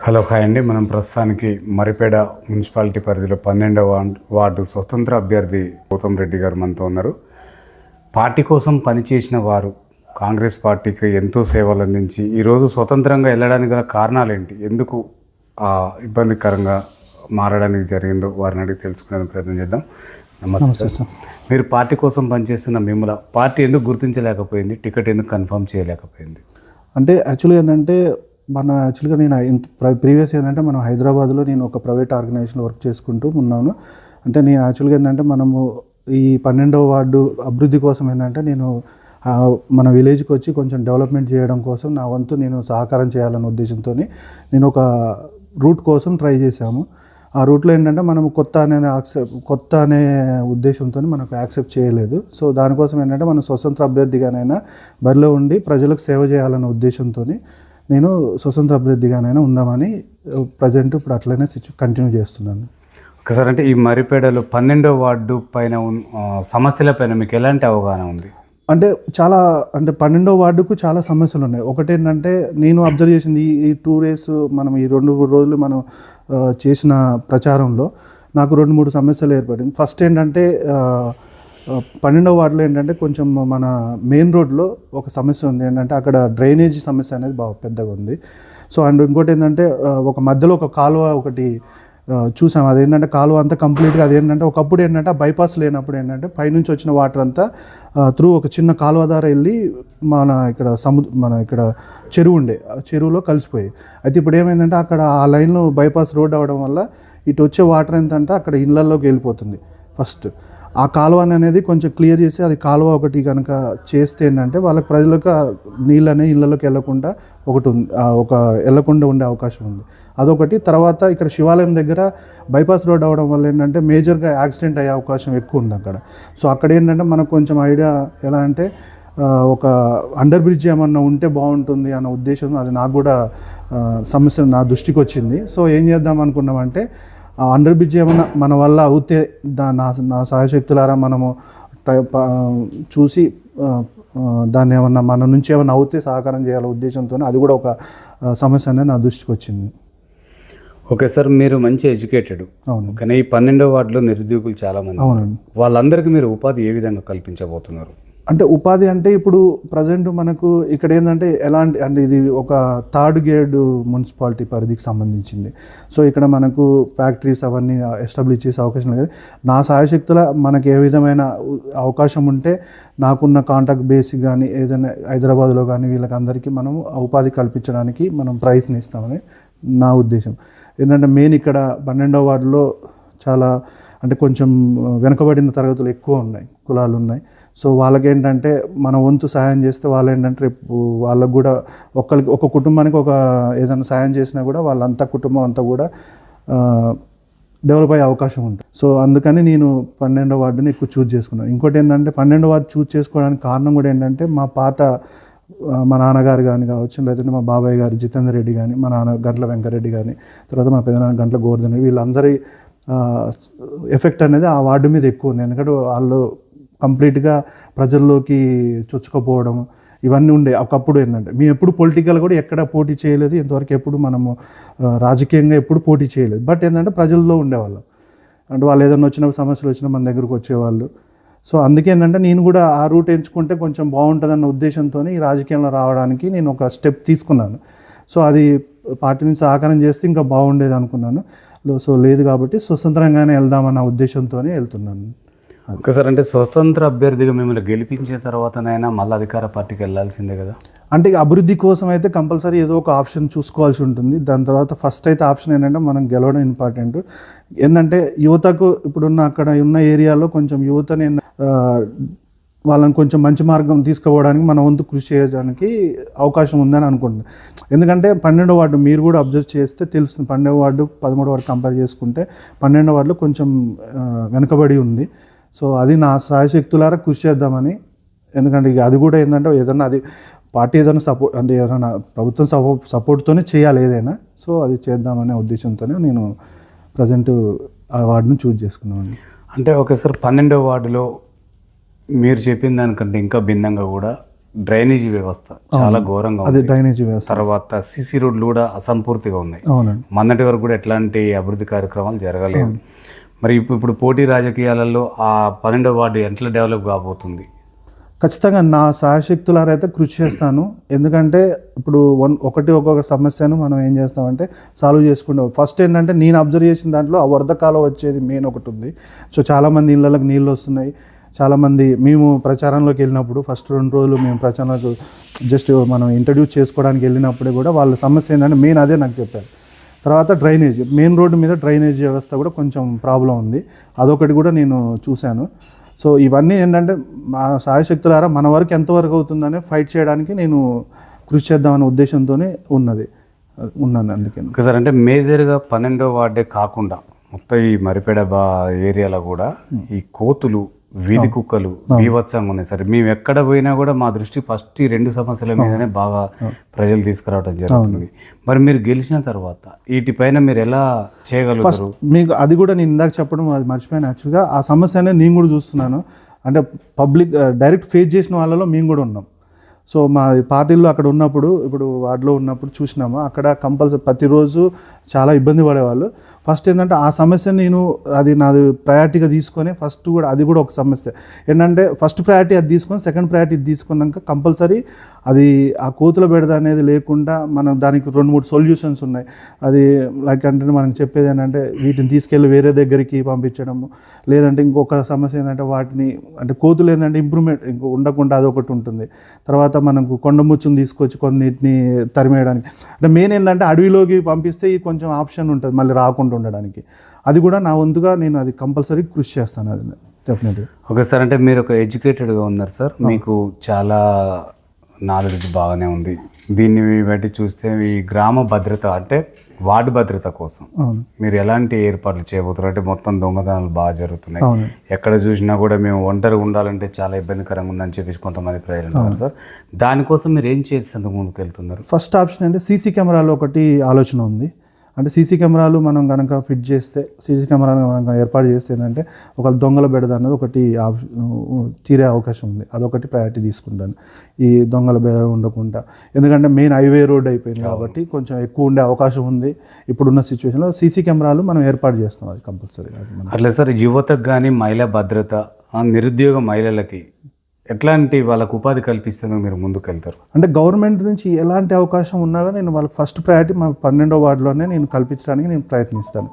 Hello hi అండి. మనం ప్రస్తుతానికి మరిపేడ మున్సిపాలిటీ పరిధిలో పన్నెండవ వార్డు స్వతంత్ర అభ్యర్థి గౌతమ్ రెడ్డి గారు మనతో ఉన్నారు. పార్టీ కోసం పనిచేసిన వారు కాంగ్రెస్ పార్టీకి ఎంతో సేవలు అందించి ఈరోజు స్వతంత్రంగా వెళ్ళడానికి గల కారణాలు ఏంటి? ఎందుకు ఆ, ఇబ్బందికరంగా మారడానికి జరిగిందో వారిని అడిగి తెలుసుకునే ప్రయత్నం చేద్దాం. నమస్తే సార్. మీరు పార్టీ కోసం పనిచేస్తున్న మిమ్మల్ని పార్టీ ఎందుకు గుర్తించలేకపోయింది? టికెట్ ఎందుకు కన్ఫర్మ్ చేయలేకపోయింది? అంటే యాక్చువల్గా ఏంటంటే మన యాక్చువల్గా నేను ప్రీవియస్ ఏంటంటే మనం హైదరాబాద్లో నేను ఒక ప్రైవేట్ ఆర్గనైజేషన్లో వర్క్ చేసుకుంటూ ఉన్నాను. అంటే నేను యాక్చువల్గా ఏంటంటే మనము ఈ పన్నెండవ వార్డు అభివృద్ధి కోసం ఏంటంటే నేను మన విలేజ్కి వచ్చి కొంచెం డెవలప్మెంట్ చేయడం కోసం నా వంతు నేను సహకారం చేయాలన్న ఉద్దేశంతో నేను ఒక రూట్ కోసం ట్రై చేశాము. ఆ రూట్లో ఏంటంటే మనం కొత్త అనే యాక్సెప్ట్ కొత్త అనే ఉద్దేశంతో మనకు యాక్సెప్ట్ చేయలేదు. సో దానికోసం ఏంటంటే మన స్వతంత్ర అభ్యర్థిగానైనా బరిలో ఉండి ప్రజలకు సేవ చేయాలన్న ఉద్దేశంతో నేను స్వతంత్ర అభ్యర్థిగానైనా ఉందామని ప్రజెంట్ ఇప్పుడు అట్లనే సిచు కంటిన్యూ చేస్తున్నాను. ఒకసారి అంటే ఈ మరిపేడలో పన్నెండో వార్డు పైన సమస్యల పైన మీకు ఎలాంటి అవగాహన ఉంది? అంటే చాలా అంటే పన్నెండో వార్డుకు చాలా సమస్యలు ఉన్నాయి. ఒకటి ఏంటంటే నేను అబ్జర్వ్ చేసింది ఈ- టూ డేస్ మనం ఈ రెండు మూడు రోజులు మనం చేసిన ప్రచారంలో నాకు రెండు మూడు సమస్యలు ఏర్పడింది. ఫస్ట్ ఏంటంటే పన్నెండవ వార్డులో ఏంటంటే కొంచెం మన మెయిన్ రోడ్లో ఒక సమస్య ఉంది. ఏంటంటే అక్కడ డ్రైనేజీ సమస్య అనేది బాగా పెద్దగా ఉంది. సో అండ్ ఇంకోటి ఏంటంటే ఒక మధ్యలో ఒక కాలువ ఒకటి చూసాం. అదేంటంటే కాలువ అంతా కంప్లీట్గా అదేంటంటే ఒకప్పుడు ఏంటంటే ఆ బైపాస్ లేనప్పుడు ఏంటంటే పైనుంచి వచ్చిన వాటర్ అంతా త్రూ ఒక చిన్న కాలువ ద్వారా వెళ్ళి మన ఇక్కడ సముద్ర మన ఇక్కడ చెరువు ఉండే చెరువులో కలిసిపోయాయి. అయితే ఇప్పుడు ఏమైందంటే అక్కడ ఆ లైన్లో బైపాస్ రోడ్ అవ్వడం వల్ల ఇటు వచ్చే వాటర్ ఏంటంటే అక్కడ ఇళ్ళల్లోకి వెళ్ళిపోతుంది ఫస్ట్. ఆ కాలువని అనేది కొంచెం క్లియర్ చేసి అది కాలువ ఒకటి కనుక చేస్తే ఏంటంటే వాళ్ళకి ప్రజలకు నీళ్ళు అనేవి ఇళ్ళలోకి వెళ్ళకుండా ఒకటి ఉంది ఒక వెళ్ళకుండా ఉండే అవకాశం ఉంది. అదొకటి. తర్వాత ఇక్కడ శివాలయం దగ్గర బైపాస్ రోడ్ అవ్వడం వల్ల ఏంటంటే మేజర్గా యాక్సిడెంట్ అయ్యే అవకాశం ఎక్కువ ఉంది అక్కడ. సో అక్కడ ఏంటంటే మనకు కొంచెం ఐడియా ఎలా అంటే ఒక అండర్ బ్రిడ్జ్ ఏమన్నా ఉంటే బాగుంటుంది అన్న ఉద్దేశం అది నాకు కూడా సమస్య నా దృష్టికి వచ్చింది. సో ఏం చేద్దాం అనుకున్నామంటే అండర్ బ్రిడ్జ్ ఏమన్నా మన వల్ల అవుతే దా నా నా సహాయశక్తులారా మనము చూసి దాన్ని ఏమన్నా మన నుంచి ఏమన్నా అవుతే సహకారం చేయాల ఉద్దేశంతో అది కూడా ఒక సమస్య అనేది నా దృష్టికి వచ్చింది. ఓకే సార్ మీరు మంచి ఎడ్యుకేటెడ్. అవును. కానీ ఈ పన్నెండో వార్డులో నిరుద్యోగులు చాలా మంది. అవునండి. వాళ్ళందరికీ మీరు ఉపాధి ఏ విధంగా కల్పించబోతున్నారు? అంటే ఉపాధి అంటే ఇప్పుడు ప్రజెంట్ మనకు ఇక్కడ ఏంటంటే ఎలాంటి అంటే ఇది ఒక థర్డ్ గ్రేడ్ మున్సిపాలిటీ పరిధికి సంబంధించింది. సో ఇక్కడ మనకు ఫ్యాక్టరీస్ అవన్నీ ఎస్టాబ్లిష్ చేసే అవకాశం లేదు. నా సాయశక్తుల మనకి ఏ విధమైన అవకాశం ఉంటే నాకున్న కాంటాక్ట్ బేసిక్ కానీ ఏదైనా హైదరాబాద్లో కానీ వీళ్ళకి అందరికీ మనం ఉపాధి కల్పించడానికి మనం ప్రయత్నిస్తామని నా ఉద్దేశం. ఏంటంటే మెయిన్ ఇక్కడ పన్నెండవ వార్డులో చాలా అంటే కొంచెం వెనుకబడిన తరగతులు ఎక్కువ ఉన్నాయి కులాలు ఉన్నాయి. సో వాళ్ళకేంటంటే మన వంతు సాయం చేస్తే వాళ్ళు ఏంటంటే రేపు వాళ్ళకు కూడా ఒక్కరికి ఒక కుటుంబానికి ఒక ఏదైనా సాయం చేసినా కూడా వాళ్ళంతా కుటుంబం అంతా కూడా డెవలప్ అయ్యే అవకాశం ఉంటుంది. సో అందుకని నేను పన్నెండో వార్డుని ఎక్కువ చూజ్ చేసుకున్నాను ఇంకోటి ఏంటంటే పన్నెండో వార్డు చూజ్ చేసుకోవడానికి కారణం కూడా ఏంటంటే మా పాత మా నాన్నగారు కానీ కావచ్చు లేదంటే మా బాబాయ్ గారు జితేందర్ రెడ్డి కానీ మా నాన్న గంట్ల వెంకరెడ్డి కానీ తర్వాత మా పెదనాన్న గంట్ల గోవర్ధన్ వీళ్ళందరి ఎఫెక్ట్ అనేది ఆ వార్డు మీద ఎక్కువ ఉంది. ఎందుకంటే వాళ్ళు కంప్లీట్గా ప్రజల్లోకి చొచ్చుకుపోవడం ఇవన్నీ ఉండే. ఒకప్పుడు ఏంటంటే మేము ఎప్పుడు పొలిటికల్ కూడా ఎక్కడ పోటీ చేయలేదు. ఇంతవరకు ఎప్పుడు మనము రాజకీయంగా ఎప్పుడు పోటీ చేయలేదు. బట్ ఏంటంటే ప్రజల్లో ఉండేవాళ్ళం. అంటే వాళ్ళు ఏదైనా వచ్చిన సమస్యలు వచ్చినా మన దగ్గరకు వచ్చేవాళ్ళు. సో అందుకే ఏంటంటే నేను కూడా ఆ రూట్ ఎంచుకుంటే కొంచెం బాగుంటుందన్న ఉద్దేశంతో ఈ రాజకీయంలో రావడానికి నేను ఒక స్టెప్ తీసుకున్నాను. సో అది పార్టీ నుంచి సహకారం చేస్తే ఇంకా బాగుండేది అనుకున్నాను. సో లేదు కాబట్టి స్వతంత్రంగానే వెళ్దామన్న ఉద్దేశంతోనే వెళ్తున్నాను. ఓకే సార్ అంటే స్వతంత్ర అభ్యర్థిగా మిమ్మల్ని గెలిపించిన తర్వాతనైనా మళ్ళీ అధికార పార్టీకి వెళ్ళాల్సిందే కదా? అంటే అభివృద్ధి కోసం అయితే కంపల్సరీ ఏదో ఒక ఆప్షన్ చూసుకోవాల్సి ఉంటుంది. దాని తర్వాత ఫస్ట్ అయితే ఆప్షన్ ఏంటంటే మనం గెలవడం ఇంపార్టెంట్ ఏంటంటే యువతకు ఇప్పుడున్న అక్కడ ఉన్న ఏరియాలో కొంచెం యువతని వాళ్ళని కొంచెం మంచి మార్గం తీసుకుపోవడానికి మన వంతు కృషి చేయడానికి అవకాశం ఉందని అనుకుంటున్నాను ఎందుకంటే పన్నెండో వార్డు మీరు కూడా అబ్జర్వ్ చేస్తే తెలుస్తుంది. పన్నెండో వార్డు పదమూడో వార్డు కంపేర్ చేసుకుంటే పన్నెండో వార్డులో కొంచెం వెనుకబడి ఉంది. సో అది నా సాయశక్తులారా కృషి చేద్దామని. ఎందుకంటే ఇక అది కూడా ఏంటంటే ఏదన్నా అది పార్టీ ఏదైనా సపోర్ట్ అంటే ఏదైనా ప్రభుత్వం సపో సపోర్ట్తోనే చేయాలి ఏదైనా. సో అది చేద్దామనే ఉద్దేశంతోనే నేను ప్రజెంట్ ఆ వార్డును చూజ్ చేసుకున్నాను అంటే ఓకే సార్ పన్నెండో వార్డులో మీరు చెప్పిన దానికంటే ఇంకా భిన్నంగా కూడా డ్రైనేజీ వ్యవస్థ చాలా ఘోరంగా అది ఉంది. డ్రైనేజీ వ్యవస్థ. తర్వాత సిసి రోడ్లు కూడా అసంపూర్తిగా ఉన్నాయి. అవునండి. మొన్నటి వరకు కూడా ఎట్లాంటి అభివృద్ధి కార్యక్రమాలు జరగలేదు. మరి ఇప్పుడు ఇప్పుడు పోటీ రాజకీయాలలో ఆ పన్నెండవ వార్డు ఎట్లా డెవలప్ కాబోతుంది? ఖచ్చితంగా నా సాయశక్తులారా అయితే కృషి చేస్తాను. ఎందుకంటే ఇప్పుడు వన్ ఒకటి ఒక్కొక్క సమస్యను మనం ఏం చేస్తామంటే సాల్వ్ చేసుకుంటాం. ఫస్ట్ ఏంటంటే నేను అబ్జర్వ్ చేసిన దాంట్లో ఆ వరద కాలం వచ్చేది మెయిన్ ఒకటి ఉంది. సో చాలామంది ఇళ్ళకి నీళ్ళు వస్తున్నాయి. చాలామంది మేము ప్రచారంలోకి వెళ్ళినప్పుడు ఫస్ట్ రెండు రోజులు మేము ప్రచారంలోకి జస్ట్ మనం ఇంట్రడ్యూస్ చేసుకోవడానికి వెళ్ళినప్పుడు కూడా వాళ్ళ సమస్య ఏంటంటే మెయిన్ అదే నాకు చెప్పారు. తర్వాత డ్రైనేజ్. మెయిన్ రోడ్డు మీద డ్రైనేజ్ వ్యవస్థ కూడా కొంచెం ప్రాబ్లం ఉంది. అదొకటి కూడా నేను చూశాను. సో ఇవన్నీ ఏంటంటే మా సాయశక్తులారా మన వరకు ఎంతవరకు అవుతుందని ఫైట్ చేయడానికి నేను కృషి చేద్దామనే ఉద్దేశంతోనే ఉన్నది. ఉన్నాను అందుకే. సార్ అంటే మేజర్గా పన్నెండో వార్డే కాకుండా మొత్తం ఈ మరిపేడ బా ఏరియాలో కూడా ఈ కోతులు వీధి కుక్కలు బీభత్సంగా ఉన్నాయి. సార్ మేము ఎక్కడ పోయినా కూడా మా దృష్టి ఫస్ట్ ఈ రెండు సమస్యల మీదనే బాగా ప్రజలు తీసుకురావడం జరుగుతుంది. మరి మీరు గెలిచిన తర్వాత వీటిపైన మీరు ఎలా చేయగలుగుతారు? మీకు అది కూడా నేను ఇందాక చెప్పడం అది మర్చిపోయాను యాక్చువల్గా ఆ సమస్య అనేది నేను కూడా చూస్తున్నాను. అంటే పబ్లిక్ డైరెక్ట్ ఫేస్ చేసిన వాళ్ళలో మేము కూడా ఉన్నాం. సో మా పార్టీల్లో అక్కడ ఉన్నప్పుడు ఇప్పుడు వార్డులో ఉన్నప్పుడు చూసినాము అక్కడ కంపల్సరీ ప్రతిరోజు చాలా ఇబ్బంది పడేవాళ్ళు. ఫస్ట్ ఏంటంటే ఆ సమస్య నేను అది నాది ప్రయారిటీగా తీసుకొని ఫస్ట్ కూడా అది కూడా ఒక సమస్య. ఏంటంటే ఫస్ట్ ప్రయారిటీ అది తీసుకొని సెకండ్ ప్రయారిటీ తీసుకున్నాక కంపల్సరీ అది ఆ కోతుల బెడద అనేది లేకుండా మనం దానికి రెండు మూడు సొల్యూషన్స్ ఉన్నాయి. అది లైక్ అంటే మనం చెప్పేది ఏంటంటే వీటిని తీసుకెళ్ళి వేరే దగ్గరికి పంపించడము. లేదంటే ఇంకొక సమస్య ఏంటంటే వాటిని అంటే కోతులు ఏంటంటే ఇంప్రూవ్మెంట్ ఇంకో ఉండకుండా అదొకటి ఉంటుంది. తర్వాత మనకు కొండముచ్చుని తీసుకొచ్చి కొన్నిటిని తరిమేయడానికి. అంటే మెయిన్ ఏంటంటే అడవిలోకి పంపిస్తే ఈ కొంచెం ఆప్షన్ ఉంటుంది మళ్ళీ రాకుండా ఉండడానికి. అది కూడా నా వంతుగా నేను అది కంపల్సరీ కృషి చేస్తాను అది. డెఫినెట్గా ఓకే సార్ అంటే మీరు ఒక ఎడ్యుకేటెడ్గా ఉన్నారు సార్. మీకు చాలా నాలెడ్జ్ బాగానే ఉంది. దీన్ని బట్టి చూస్తే ఈ గ్రామ భద్రత అంటే వార్డు భద్రత కోసం. మీరు ఎలాంటి ఏర్పాట్లు చేయబోతున్నారు? అంటే మొత్తం దొంగతనాలు బాగా జరుగుతున్నాయి. ఎక్కడ చూసినా కూడా మేము ఒంటరిగా ఉండాలంటే చాలా ఇబ్బందికరంగా ఉందని చెప్పేసి కొంతమంది ప్రజలు ఉన్నారు సార్. దానికోసం మీరు ఏం చేసేందుకు ముందుకు వెళ్తున్నారు? ఫస్ట్ ఆప్షన్ అంటే సీసీ కెమెరాలో ఒకటి ఆలోచన ఉంది. అంటే సీసీ కెమెరాలు మనం కనుక ఫిట్ చేస్తే సీసీ కెమెరాలు కనుక ఏర్పాటు చేస్తే ఏంటంటే ఒక దొంగల బెడద అనేది ఒకటి తీరే అవకాశం ఉంది. అదొకటి ప్రయారిటీ తీసుకుంటాను. ఈ దొంగల బెడద ఉండకుండా. ఎందుకంటే మెయిన్ హైవే రోడ్ అయిపోయింది కాబట్టి కొంచెం ఎక్కువ ఉండే అవకాశం ఉంది. ఇప్పుడున్న సిచ్యువేషన్లో సీసీ కెమెరాలు మనం ఏర్పాటు చేస్తాం అది కంపల్సరీ అట్లా సార్ యువతకు కానీ మహిళా భద్రత నిరుద్యోగ మహిళలకి ఎట్లాంటి వాళ్ళకు ఉపాధి కల్పిస్తేనో మీరు ముందుకు వెళ్తారు అంటే గవర్నమెంట్ నుంచి ఎలాంటి అవకాశం ఉన్నా కానీ నేను వాళ్ళకి ఫస్ట్ ప్రయారిటీ మా పన్నెండో వార్డులోనే నేను కల్పించడానికి నేను ప్రయత్నిస్తాను.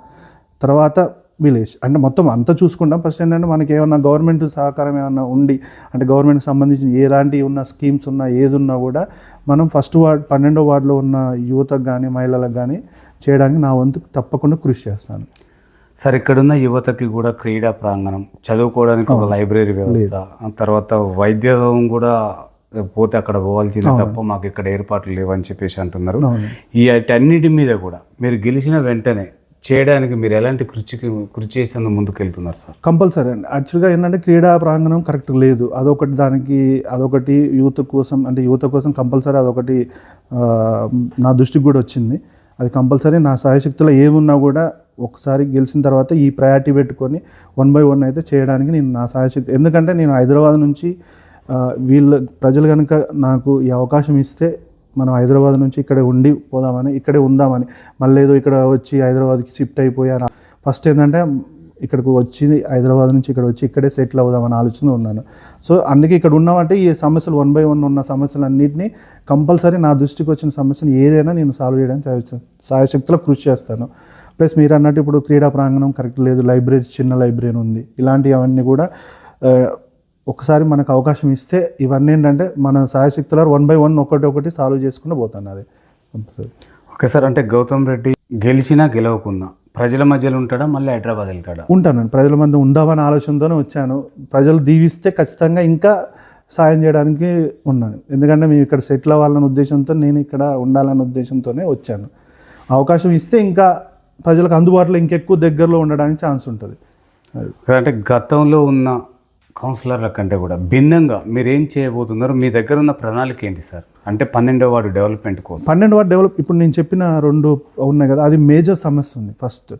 తర్వాత విలేజ్. అంటే మొత్తం అంతా చూసుకుంటాం. ఫస్ట్ ఏంటంటే మనకి ఏమన్నా గవర్నమెంట్ సహకారం ఏమన్నా ఉండి అంటే గవర్నమెంట్కి సంబంధించిన ఎలాంటి ఉన్న స్కీమ్స్ ఉన్నా ఏది ఉన్నా కూడా మనం ఫస్ట్ వార్డ్ పన్నెండో వార్డులో ఉన్న యువతకు కానీ మహిళలకు కానీ చేయడానికి నా వంతు తప్పకుండా కృషి చేస్తాను. సార్ ఇక్కడున్న యువతకి కూడా క్రీడా ప్రాంగణం చదువుకోవడానికి ఒక లైబ్రరీ వ్యవస్థ తర్వాత వైద్యం కూడా పోతే అక్కడ పోవాల్సింది తప్ప మాకు ఇక్కడ ఏర్పాట్లు లేవని చెప్పేసి అంటున్నారు. ఈ అన్నిటి మీద కూడా మీరు గెలిచిన వెంటనే చేయడానికి మీరు ఎలాంటి కృషికి కృషి చేసేందుకు ముందుకు వెళ్తున్నారు సార్? కంపల్సరీ అండి. యాక్చువల్గా ఏంటంటే క్రీడా ప్రాంగణం కరెక్ట్ లేదు. అదొకటి దానికి అదొకటి యూత్ కోసం అంటే యువత కోసం కంపల్సరీ అదొకటి నా దృష్టికి కూడా వచ్చింది. అది కంపల్సరీ నా సాయశక్తిలో ఏమున్నా కూడా ఒకసారి గెలిచిన తర్వాత ఈ ప్రయారిటీ పెట్టుకొని వన్ బై వన్ అయితే చేయడానికి నేను నా సాయశక్తి. ఎందుకంటే నేను హైదరాబాద్ నుంచి వీళ్ళ ప్రజలు కనుక నాకు ఈ అవకాశం ఇస్తే మనం హైదరాబాద్ నుంచి ఇక్కడే ఉండి పోదామని ఇక్కడే ఉందామని మళ్ళీ ఏదో ఇక్కడ వచ్చి హైదరాబాద్కి షిఫ్ట్ అయిపోయాను ఫస్ట్ ఏంటంటే ఇక్కడికి వచ్చి హైదరాబాద్ నుంచి ఇక్కడ వచ్చి ఇక్కడే సెటిల్ అవుదామని ఆలోచన ఉన్నాను. సో అందుకే ఇక్కడ ఉన్నామంటే ఈ సమస్యలు వన్ బై వన్ ఉన్న సమస్యలు అన్నింటినీ కంపల్సరీ నా దృష్టికి వచ్చిన సమస్యను ఏదైనా నేను సాల్వ్ చేయడానికి సాయశక్తిలో కృషి చేస్తాను. ప్లస్ మీరు అన్నట్టు ఇప్పుడు క్రీడా ప్రాంగణం కరెక్ట్ లేదు లైబ్రరీ చిన్న లైబ్రరీ ఉంది. ఇలాంటివన్నీ కూడా ఒకసారి మనకు అవకాశం ఇస్తే ఇవన్నీ ఏంటంటే మన సాయశక్తుల వన్ బై వన్ ఒకటి ఒకటి సాల్వ్ చేసుకుంటూ పోతాను అది ఓకే సార్ అంటే గౌతమ్ రెడ్డి గెలిచినా గెలవకున్నా ప్రజల మధ్యలో ఉంటాడా మళ్ళీ హైదరాబాద్ వెళ్తాడా? ఉంటానండి ప్రజల మధ్య ఉందామనే ఆలోచనతోనే వచ్చాను. ప్రజలు దీవిస్తే ఖచ్చితంగా ఇంకా సాయం చేయడానికి ఉన్నాను. ఎందుకంటే మేము ఇక్కడ సెటిల్ అవ్వాలనే ఉద్దేశంతో నేను ఇక్కడ ఉండాలనే ఉద్దేశంతోనే వచ్చాను. అవకాశం ఇస్తే ఇంకా ప్రజలకు అందుబాటులో ఇంకెక్కువ దగ్గరలో ఉండడానికి ఛాన్స్ ఉంటుంది. అంటే గతంలో ఉన్న కౌన్సిలర్ల కంటే కూడా భిన్నంగా మీరు ఏం చేయబోతున్నారు? మీ దగ్గర ఉన్న ప్రణాళిక ఏంటి సార్? అంటే పన్నెండో వార్డు డెవలప్మెంట్ కోసం. పన్నెండు వాటి డెవలప్ ఇప్పుడు నేను చెప్పిన రెండు ఉన్నాయి కదా అది మేజర్ సమస్య ఉంది ఫస్ట్.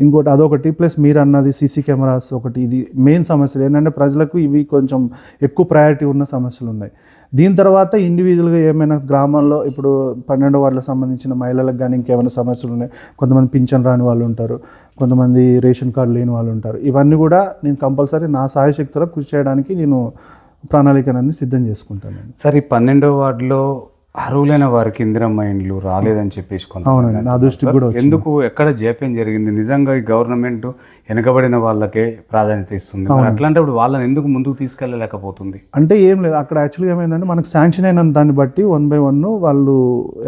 ఇంకోటి అదొకటి ప్లస్ మీరు అన్నది సీసీ కెమెరాస్ ఒకటి ఇది మెయిన్ సమస్యలు. ఏంటంటే ప్రజలకు ఇవి కొంచెం ఎక్కువ ప్రయారిటీ ఉన్న సమస్యలు ఉన్నాయి. దీని తర్వాత ఇండివిజువల్గా ఏమైనా గ్రామాల్లో ఇప్పుడు పన్నెండో వార్డులకు సంబంధించిన మహిళలకు కానీ ఇంకేమైనా సమస్యలు ఉన్నాయి? కొంతమంది పింఛన్ రాని వాళ్ళు ఉంటారు. కొంతమంది రేషన్ కార్డు లేని వాళ్ళు ఉంటారు. ఇవన్నీ కూడా నేను కంపల్సరీ నా సహాయశక్తిలో కృషి చేయడానికి నేను ప్రణాళికనన్నీ సిద్ధం చేసుకుంటాను సార్ ఈ పన్నెండో వార్డులో అర్హులైన వారికి ఇందిరమ్మ ఇండ్లు రాలేదని చెప్పేసి అవునండి నా దృష్టికి కూడా వచ్చింది. ఎందుకు ఎక్కడ జాప్యం జరిగింది? నిజంగా ఈ గవర్నమెంట్ వెనుకబడిన వాళ్ళకే ప్రాధాన్యత ఇస్తుంది. అట్లాంటప్పుడు వాళ్ళని ఎందుకు ముందుకు తీసుకెళ్ళలేకపోతుంది? అంటే ఏం లేదు అక్కడ యాక్చువల్గా ఏమైందంటే మనకు శాంక్షన్ అయిన దాన్ని బట్టి వన్ బై వన్ వాళ్ళు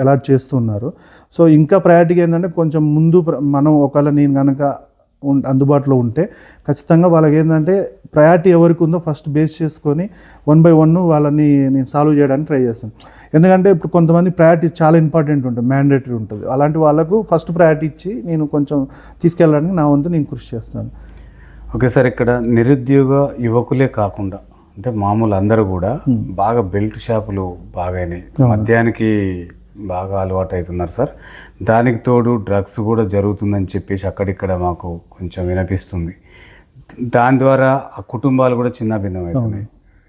అలాట్ చేస్తున్నారు. సో ఇంకా ప్రయారిటీగా ఏంటంటే కొంచెం ముందు మనం ఒకవేళ నేను కనుక ఉం- అందుబాటులో ఉంటే ఖచ్చితంగా వాళ్ళకి ఏంటంటే ప్రయారిటీ ఎవరికి ఉందో ఫస్ట్ బేస్ చేసుకొని వన్ బై వన్ వాళ్ళని నేను సాల్వ్ చేయడానికి ట్రై చేస్తాను. ఎందుకంటే ఇప్పుడు కొంతమంది ప్రయారిటీ చాలా ఇంపార్టెంట్ ఉంటుంది మ్యాండేటరీ ఉంటుంది. అలాంటి వాళ్ళకు ఫస్ట్ ప్రయారిటీ ఇచ్చి నేను కొంచెం తీసుకెళ్ళడానికి నా వంతు నేను కృషి చేస్తాను. ఓకే సార్ ఇక్కడ నిరుద్యోగ యువకులే కాకుండా అంటే మామూలు అందరూ కూడా బాగా బెల్ట్ షాపులు బాగాయినాయి మద్యానికి బాగా అలవాటు అవుతున్నారు సార్. దానికి తోడు డ్రగ్స్ కూడా జరుగుతుందని చెప్పేసి అక్కడిక్కడ మాకు కొంచెం వినిపిస్తుంది. దాని ద్వారా ఆ కుటుంబాలు కూడా చిన్న భిన్నమవుతున్నాయి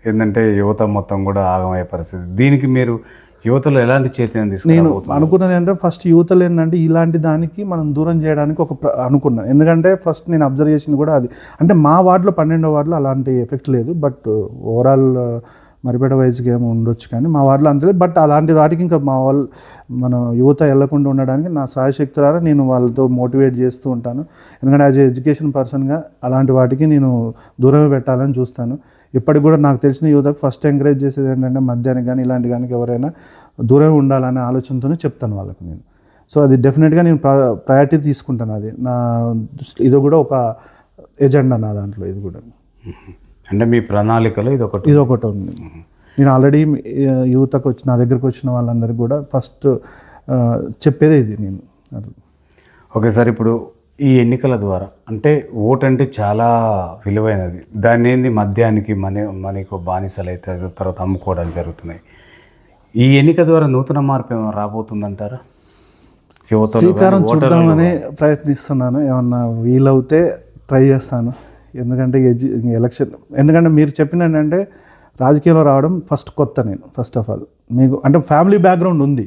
ఏంటంటే యువత మొత్తం కూడా ఆగమయ్యే పరిస్థితి. దీనికి మీరు యువతలో ఎలాంటి చైతన్యం నేను తీసుకురాబోతున్నారు అనుకున్నది ఏంటంటే ఫస్ట్ యూత్లో ఏంటంటే ఇలాంటి దానికి మనం దూరం చేయడానికి ఒక అనుకున్నాను. ఎందుకంటే ఫస్ట్ నేను అబ్జర్వ్ చేసింది కూడా అది. అంటే మా వార్డులో పన్నెండో వార్డులో అలాంటి ఎఫెక్ట్ లేదు. బట్ ఓవరాల్ మరిపేట వయసుకి ఏమో ఉండొచ్చు కానీ మా వార్డులో అంతే బట్ అలాంటి వాటికి ఇంకా మా వాళ్ళు మన యువత వెళ్ళకుండా ఉండడానికి నా సాయశక్తి ద్వారా నేను వాళ్ళతో మోటివేట్ చేస్తూ ఉంటాను. ఎందుకంటే యాజ్ ఎడ్యుకేషన్ పర్సన్గా అలాంటి వాటికి నేను దూరమే పెట్టాలని చూస్తాను. ఇప్పటికి కూడా నాకు తెలిసిన యువతకు ఫస్ట్ ఎంకరేజ్ చేసేది ఏంటంటే మధ్యాహ్నం కానీ ఇలాంటి కానీ ఎవరైనా దూరం ఉండాలనే ఆలోచనతోనే చెప్తాను వాళ్ళకి నేను. సో అది డెఫినెట్గా నేను ప్ర ప్రయారిటీ తీసుకుంటాను అది. నా ఇది కూడా ఒక ఎజెండా నా దాంట్లో ఇది కూడా. అంటే మీ ప్రణాళికలో ఇది ఒకటి ఇది ఒకటి ఉంది. నేను ఆల్రెడీ యువతకు వచ్చి నా దగ్గరకు వచ్చిన వాళ్ళందరికీ కూడా ఫస్ట్ చెప్పేదే ఇది నేను. ఓకే సార్ ఇప్పుడు ఈ ఎన్నికల ద్వారా అంటే ఓట్ అంటే చాలా విలువైనది. దాన్ని ఏంది మద్యానికి మనీ మనకు బానిసలు అయితే తర్వాత అమ్ముకోవడం జరుగుతున్నాయి ఈ ఎన్నిక ద్వారా నూతన మార్పు ఏమైనా రాబోతుందంటారా? శ్రీకారం ఓటర్లలో చూద్దామని ప్రయత్నిస్తున్నాను. ఏమన్నా వీలవుతే ట్రై చేస్తాను. ఎందుకంటే ఎలక్షన్ ఎందుకంటే మీరు చెప్పిన ఏంటంటే రాజకీయంలో రావడం ఫస్ట్ కొత్త నేను ఫస్ట్ ఆఫ్ ఆల్ మీకు అంటే ఫ్యామిలీ బ్యాక్గ్రౌండ్ ఉంది.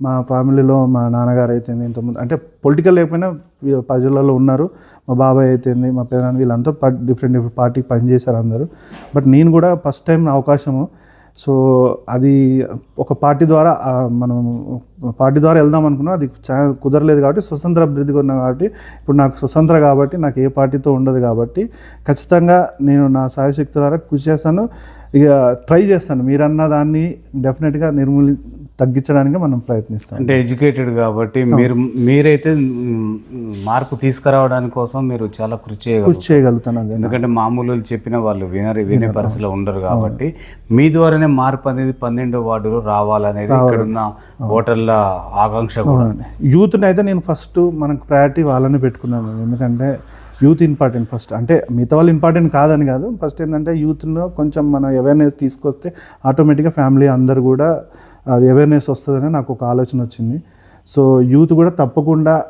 మా ఫ్యామిలీలో మా నాన్నగారు అయితేంది ఇంతకుముందు అంటే పొలిటికల్ లేకపోయినా ప్రజలలో ఉన్నారు. మా బాబాయ్ అయితేంది మా పేదనాన్న వీళ్ళంతా డిఫరెంట్ డిఫరెంట్ పార్టీకి పనిచేశారు అందరూ. బట్ నేను కూడా ఫస్ట్ టైం నా అవకాశము. సో అది ఒక పార్టీ ద్వారా మనం పార్టీ ద్వారా వెళ్దాం అనుకున్నా అది చా- కుదరలేదు కాబట్టి స్వతంత్ర అభ్యర్థిగా ఉన్నా కాబట్టి ఇప్పుడు నాకు స్వతంత్ర కాబట్టి నాకు ఏ పార్టీతో ఉండదు కాబట్టి ఖచ్చితంగా నేను నా సాయశక్తి ద్వారా కృషి చేస్తాను. ఇక ట్రై చేస్తాను. మీరన్న దాన్ని డెఫినెట్గా నిర్మూలి తగ్గించడానికి మనం ప్రయత్నిస్తాం. అంటే ఎడ్యుకేటెడ్ కాబట్టి మీరు మీరైతే మార్పు తీసుకురావడానికి కోసం మీరు చాలా కృషి చేయగలరు కృషి చేయగలుగుతాను ఎందుకంటే మామూలు చెప్పిన వాళ్ళు వినరు వినే పరిస్థితిలో ఉండరు కాబట్టి మీ ద్వారానే మార్పు అనేది పన్నెండో వార్డులో రావాలనేది ఇక్కడున్న ఓటర్ల ఆకాంక్ష యూత్ని అయితే నేను ఫస్ట్ మనకు ప్రయారిటీ వాళ్ళని పెట్టుకున్నాను. ఎందుకంటే యూత్ ఇంపార్టెంట్ ఫస్ట్. అంటే మిగతా వాళ్ళు ఇంపార్టెంట్ కాదని కాదు. ఫస్ట్ ఏంటంటే యూత్లో కొంచెం మన అవేర్నెస్ తీసుకొస్తే ఆటోమేటిక్గా ఫ్యామిలీ అందరు కూడా అది అవేర్నెస్ వస్తుందని నాకు ఒక ఆలోచన వచ్చింది. సో యూత్ కూడా తప్పకుండా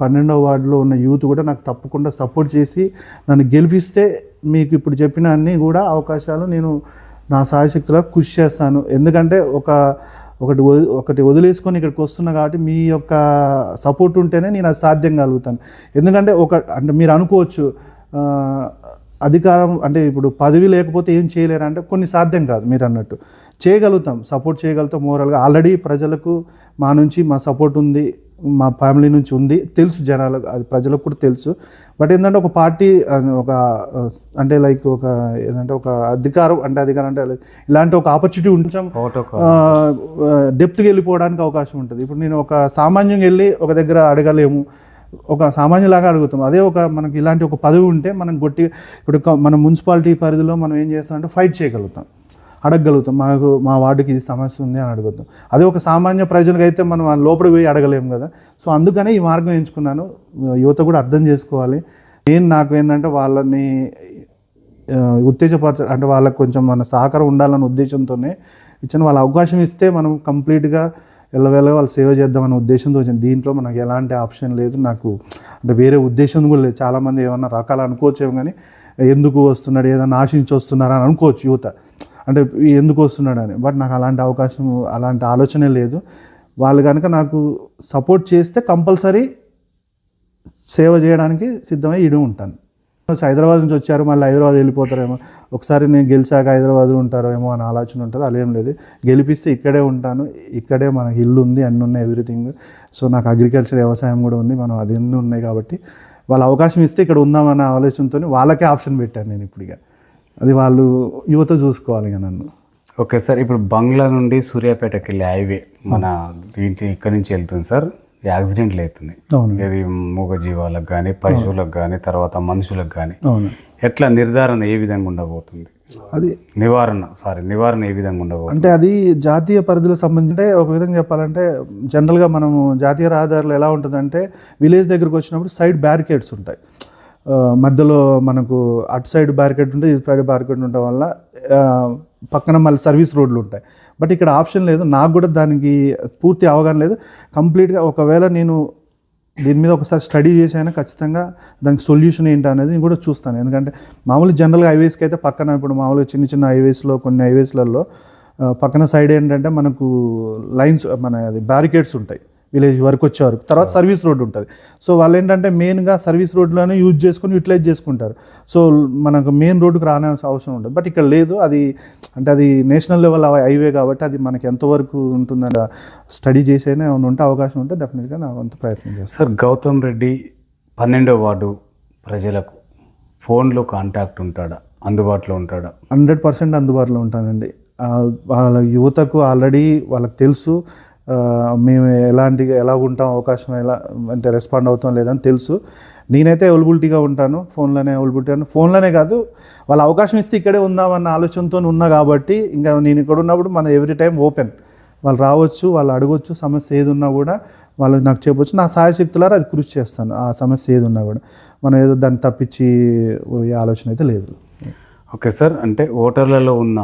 పన్నెండవ వార్డులో ఉన్న యూత్ కూడా నాకు తప్పకుండా సపోర్ట్ చేసి నన్ను గెలిపిస్తే మీకు ఇప్పుడు చెప్పిన అన్నీ కూడా అవకాశాలు నేను నా సాయశక్తిలో కృషి చేస్తాను. ఎందుకంటే ఒక ఒకటి వది ఒకటి వదిలేసుకొని ఇక్కడికి వస్తున్నా కాబట్టి మీ యొక్క సపోర్ట్ ఉంటేనే నేను అది సాధ్యం కలుగుతాను. ఎందుకంటే ఒక అంటే మీరు అనుకోవచ్చు అధికారం అంటే ఇప్పుడు పదవి లేకపోతే ఏం చేయలేరు అంటే కొన్ని సాధ్యం కాదు మీరు అన్నట్టు. చేయగలుగుతాం సపోర్ట్ చేయగలుగుతాం మోరల్గా ఆల్రెడీ ప్రజలకు మా నుంచి మా సపోర్ట్ ఉంది. మా ఫ్యామిలీ నుంచి ఉంది. తెలుసు జనాలకు అది ప్రజలకు కూడా తెలుసు. బట్ ఏంటంటే ఒక పార్టీ ఒక అంటే లైక్ ఒక ఏంటంటే ఒక అధికారం అంటే అధికారం అంటే ఇలాంటి ఒక ఆపర్చునిటీ ఒకటొక డెప్త్కి వెళ్ళిపోవడానికి అవకాశం ఉంటుంది. ఇప్పుడు నేను ఒక సామాన్యంగా వెళ్ళి ఒక దగ్గర అడగలేము. ఒక సామాన్యులాగా అడుగుతాం. అదే ఒక మనకి ఇలాంటి ఒక పదవి ఉంటే మనం గట్టి ఇప్పుడు మన మున్సిపాలిటీ పరిధిలో మనం ఏం చేస్తామంటే ఫైట్ చేయగలుగుతాం. అడగగలుగుతాం. మాకు మా వార్డుకి ఇది సమస్య ఉంది అని అడుగుతాం అదే ఒక సామాన్య ప్రజలకు అయితే మనం ఆ లోపలికి పోయి అడగలేము కదా. సో అందుకనే ఈ మార్గం ఎంచుకున్నాను. యువత కూడా అర్థం చేసుకోవాలి. నేను నాకు ఏంటంటే వాళ్ళని ఉత్తేజపరచ అంటే వాళ్ళకి కొంచెం మన సహకారం ఉండాలన్న ఉద్దేశంతోనే ఇచ్చిన వాళ్ళ అవకాశం ఇస్తే మనం కంప్లీట్గా ఎల్లవేళ వాళ్ళు సేవ చేద్దామన్న ఉద్దేశంతో వచ్చింది దీంట్లో మనకు ఎలాంటి ఆప్షన్ లేదు. నాకు అంటే వేరే ఉద్దేశం కూడా లేదు. చాలామంది ఏమన్నా రకాలు అనుకోవచ్చేమో కానీ ఎందుకు వస్తున్నాడు? ఏదన్నా ఆశించి వస్తున్నారా అని అనుకోవచ్చు యువత. అంటే ఎందుకు వస్తున్నాడని. బట్ నాకు అలాంటి అవకాశం అలాంటి ఆలోచనే లేదు. వాళ్ళు కనుక నాకు సపోర్ట్ చేస్తే కంపల్సరీ సేవ చేయడానికి సిద్ధమై ఇడి ఉంటాను. హైదరాబాద్ నుంచి వచ్చారు మళ్ళీ హైదరాబాద్ వెళ్ళిపోతారేమో. ఒకసారి నేను గెలిచాక హైదరాబాద్ ఉంటారేమో అని ఆలోచన ఉంటుంది అలా ఏం లేదు. గెలిపిస్తే ఇక్కడే ఉంటాను ఇక్కడే మనకి ఇల్లు ఉంది అన్నీ ఉన్నాయి ఎవ్రీథింగ్ సో నాకు అగ్రికల్చర్ వ్యవసాయం కూడా ఉంది మనం అది ఉన్నాయి కాబట్టి. వాళ్ళ అవకాశం ఇస్తే ఇక్కడ ఉందామన్న ఆలోచనతో వాళ్ళకే ఆప్షన్ పెట్టాను నేను ఇప్పుడు ఇక అది వాళ్ళు యువత చూసుకోవాలి ఇక నన్ను. ఓకే సార్ ఇప్పుడు బంగ్లా నుండి సూర్యాపేటకి వెళ్ళే హైవే మన ఇంటి ఇక్కడి నుంచి వెళ్తుంది సార్. యాక్సిడెంట్లు అవుతున్నాయి. అవును. ఇది మూగ జీవాలకు కానీ పశువులకు కానీ తర్వాత మనుషులకు కానీ ఎట్లా నిర్ధారణ ఏ విధంగా ఉండబోతుంది? అది నివారణ సారీ నివారణ ఏ విధంగా ఉండబోతుంది? అంటే అది జాతీయ పరిధిలో సంబంధించి ఒక విధంగా చెప్పాలంటే జనరల్గా మనము జాతీయ రహదారులు ఎలా ఉంటుందంటే విలేజ్ దగ్గరకు వచ్చినప్పుడు సైడ్ బ్యారికేడ్స్ ఉంటాయి. మధ్యలో మనకు అటు సైడ్ బ్యారికేడ్ ఉంటుంది ఇటు సైడ్ బ్యారికేడ్ ఉండడం వల్ల పక్కన మళ్ళీ సర్వీస్ రోడ్లు ఉంటాయి. బట్ ఇక్కడ ఆప్షన్ లేదు. నాకు కూడా దానికి పూర్తి అవగాహన లేదు. కంప్లీట్గా ఒకవేళ నేను దీని మీద ఒకసారి స్టడీ చేసైనా ఖచ్చితంగా దానికి సొల్యూషన్ ఏంటి అనేది నేను కూడా చూస్తాను. ఎందుకంటే మామూలు జనరల్గా హైవేస్కి అయితే పక్కన ఇప్పుడు మామూలుగా చిన్న చిన్న హైవేస్లో కొన్ని హైవేస్లలో పక్కన సైడ్ ఏంటంటే మనకు లైన్స్ మన అది బ్యారికేడ్స్ ఉంటాయి. విలేజ్ వరకు వచ్చే వరకు తర్వాత సర్వీస్ రోడ్ ఉంటుంది. సో వాళ్ళు ఏంటంటే మెయిన్గా సర్వీస్ రోడ్లోనే యూజ్ చేసుకొని యూటిలైజ్ చేసుకుంటారు. సో మనకు మెయిన్ రోడ్డుకు రానే అవసరం ఉంటుంది బట్ ఇక్కడ లేదు. అది అంటే అది నేషనల్ లెవెల్ హైవే కాబట్టి అది మనకి ఎంతవరకు ఉంటుందని స్టడీ చేసైనా ఉంటే అవకాశం ఉంటే డెఫినెట్గా నా వంతు ప్రయత్నం చేస్తాను. సార్ గౌతమ్ రెడ్డి పన్నెండో వార్డు ప్రజలకు ఫోన్లో కాంటాక్ట్ ఉంటాడా? అందుబాటులో ఉంటాడా? హండ్రెడ్ పర్సెంట్ అందుబాటులో ఉంటానండి. వాళ్ళ యువతకు ఆల్రెడీ వాళ్ళకి తెలుసు. మేము ఎలాంటి ఎలా ఉంటాం అవకాశం ఎలా అంటే రెస్పాండ్ అవుతాం లేదని తెలుసు. నేనైతే అవైలబిలిటీగా ఉంటాను ఫోన్లోనే అవైలబిలిటీ అని. ఫోన్లోనే కాదు వాళ్ళ అవకాశం ఇస్తే ఇక్కడే ఉందామన్న ఆలోచనతో ఉన్నా కాబట్టి ఇంకా నేను ఇక్కడ ఉన్నప్పుడు మన ఎవ్రీ టైం ఓపెన్ వాళ్ళు రావచ్చు వాళ్ళు అడగొచ్చు సమస్య ఏది ఉన్నా కూడా వాళ్ళు నాకు చెప్పొచ్చు. నా సాయశక్తులారా అది కృషి చేస్తాను ఆ సమస్య ఏది ఉన్నా కూడా. మనం ఏదో దాన్ని తప్పించి పోయే ఆలోచన అయితే లేదు. ఓకే సార్ అంటే ఓటర్లలో ఉన్న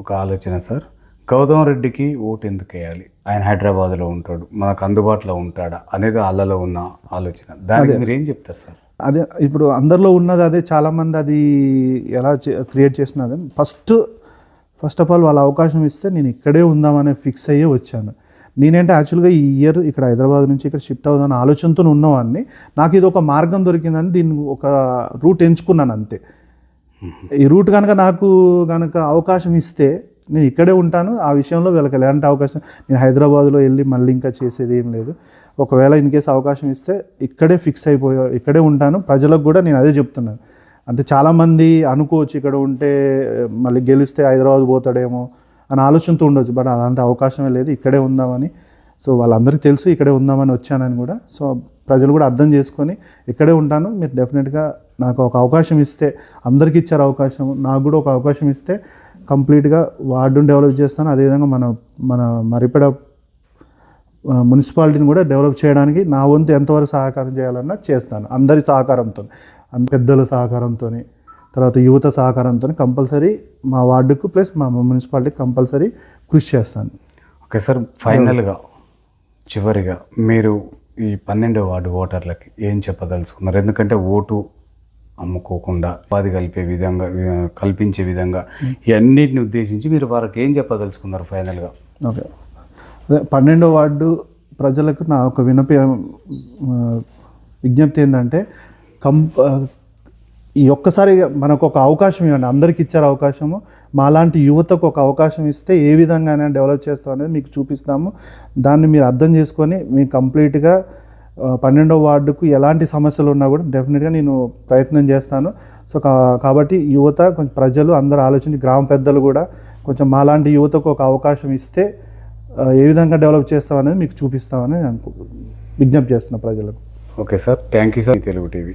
ఒక ఆలోచన సార్. గౌతమ్ రెడ్డికి ఓటు ఎందుకు వేయాలి? ఆయన హైదరాబాద్లో ఉంటాడు మనకు అందుబాటులో ఉంటాడా అనేది వాళ్ళలో ఉన్న ఆలోచన. దానికి మీరు ఏం చెప్తారు సార్? అదే ఇప్పుడు అందరిలో ఉన్నది అదే చాలామంది అది ఎలా క్రియేట్ చేసినది ఫస్ట్ ఫస్ట్ ఆఫ్ ఆల్ వాళ్ళ అవకాశం ఇస్తే నేను ఇక్కడే ఉందామనే ఫిక్స్ అయ్యే వచ్చాను. నేనేంటే యాక్చువల్గా ఈ ఇయర్ ఇక్కడ హైదరాబాద్ నుంచి ఇక్కడ షిఫ్ట్ అవుదామని ఆలోచనతో ఉన్నవాడిని. నాకు ఇది ఒక మార్గం దొరికిందని దీన్ని ఒక రూట్ ఎంచుకున్నాను అంతే. ఈ రూట్ కనుక నాకు కనుక అవకాశం ఇస్తే నేను ఇక్కడే ఉంటాను ఆ విషయంలో వీళ్ళకి ఎలాంటి అవకాశం? నేను హైదరాబాద్లో వెళ్ళి మళ్ళీ ఇంకా చేసేది ఏం లేదు. ఒకవేళ ఇన్ కేసు అవకాశం ఇస్తే ఇక్కడే ఫిక్స్ అయిపోయా ఇక్కడే ఉంటాను. ప్రజలకు కూడా నేను అదే చెప్తున్నాను. అంటే చాలామంది అనుకోవచ్చు ఇక్కడ ఉంటే మళ్ళీ గెలిస్తే హైదరాబాద్ పోతాడేమో అని ఆలోచనతో ఉండొచ్చు. బట్ అలాంటి అవకాశమే లేదు ఇక్కడే ఉందామని. సో వాళ్ళందరికీ తెలుసు ఇక్కడే ఉందామని వచ్చానని కూడా. సో ప్రజలు కూడా అర్థం చేసుకొని ఇక్కడే ఉంటాను. మీరు డెఫినెట్గా నాకు ఒక అవకాశం ఇస్తే అందరికీ ఇచ్చారు అవకాశం నాకు కూడా ఒక అవకాశం ఇస్తే కంప్లీట్గా వార్డును డెవలప్ చేస్తాను. అదేవిధంగా మన మన మరిపెడ మున్సిపాలిటీని కూడా డెవలప్ చేయడానికి నా వంతు ఎంతవరకు సహకారం చేయాలన్నా చేస్తాను. అందరి సహకారంతో పెద్దల సహకారంతో తర్వాత యువత సహకారంతో కంపల్సరీ మా వార్డుకు ప్లస్ మా మున్సిపాలిటీకి కంపల్సరీ కృషి చేస్తాను. ఓకే సార్ ఫైనల్గా చివరిగా మీరు ఈ పన్నెండో వార్డు ఓటర్లకి ఏం చెప్పదలుచుకున్నారు? ఎందుకంటే ఓటు అమ్ముకోకుండా ఉపాధి కలిపే విధంగా కల్పించే విధంగా ఇవన్నిటిని ఉద్దేశించి మీరు వారికి ఏం చెప్పదలుచుకున్నారు ఫైనల్గా? ఓకే. అదే పన్నెండో వార్డు ప్రజలకు నా ఒక వినపి విజ్ఞప్తి ఏంటంటే కం ఈ ఒక్కసారి మనకు ఒక అవకాశం ఇవ్వండి. అందరికి ఇచ్చారు అవకాశము. మాలాంటి యువతకు ఒక అవకాశం ఇస్తే ఏ విధంగా డెవలప్ చేస్తాం అనేది మీకు చూపిస్తాము. దాన్ని మీరు అర్థం చేసుకొని మీ కంప్లీట్గా పన్నెండో వార్డుకు ఎలాంటి సమస్యలు ఉన్నా కూడా డెఫినెట్గా నేను ప్రయత్నం చేస్తాను. సో కా- కాబట్టి యువత కొంచెం ప్రజలు అందరూ ఆలోచించి గ్రామ పెద్దలు కూడా కొంచెం మాలాంటి యువతకు ఒక అవకాశం ఇస్తే ఏ విధంగా డెవలప్ చేస్తాం అనేది మీకు చూపిస్తామని అనుకు విజ్ఞప్తి చేస్తున్నా ప్రజలకు. Okay sir. Thank you sir. Telugu TV.